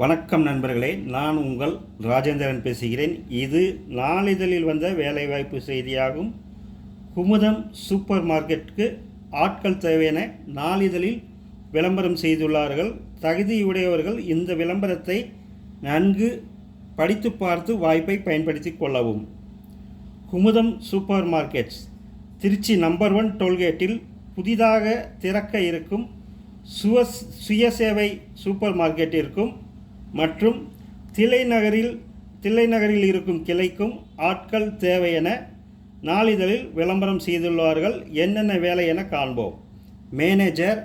வணக்கம் நண்பர்களே நான் உங்கள் ராஜேந்திரன் பேசுகிறேன். இது நாளிதழில் வந்த வேலைவாய்ப்பு செய்தியாகும். குமுதம் சூப்பர் மார்க்கெட்டுக்கு ஆட்கள் தேவையென நாளிதழில் விளம்பரம் செய்துள்ளார்கள். தகுதியுடையவர்கள் இந்த விளம்பரத்தை நன்கு படித்து பார்த்து வாய்ப்பை பயன்படுத்தி கொள்ளவும். Kumudam super markets Trichy number one டோல்கேட்டில் புதிதாக திறக்க இருக்கும் சுய சுயசேவை சூப்பர் மார்க்கெட்டிற்கும் மற்றும் தில்லை நகரில் தில்லை நகரில் இருக்கும் கிளைக்கும் ஆட்கள் தேவை என நாளிதழில் விளம்பரம் செய்துள்ளார்கள். என்னென்ன வேலை என காண்போம். Manager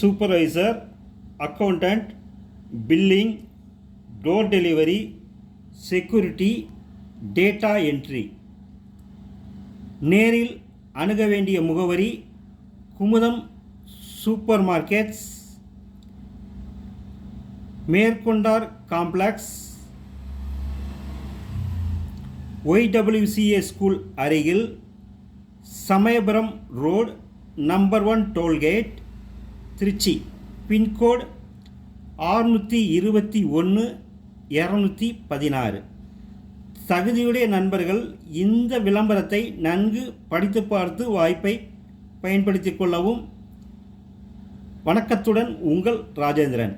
supervisor accountant billing door delivery security data entry நேரில் அணுக வேண்டிய முகவரி குமுதம் சூப்பர் மார்க்கெட்ஸ் மேற்கொண்டார் காம்ப்ளெக்ஸ் ஒய்டபிள்யூசிஏ ஸ்கூல் அருகில் Samayapuram road number one toll gate Trichy. Pincode ஆறுநூற்றி இருபத்தி ஒன்று இரநூத்தி பதினாறு. தகுதியுடைய நண்பர்கள் இந்த விளம்பரத்தை நன்கு படித்து பார்த்து வாய்ப்பை பயன்படுத்திக் கொள்ளவும். வணக்கத்துடன் உங்கள் ராஜேந்திரன்.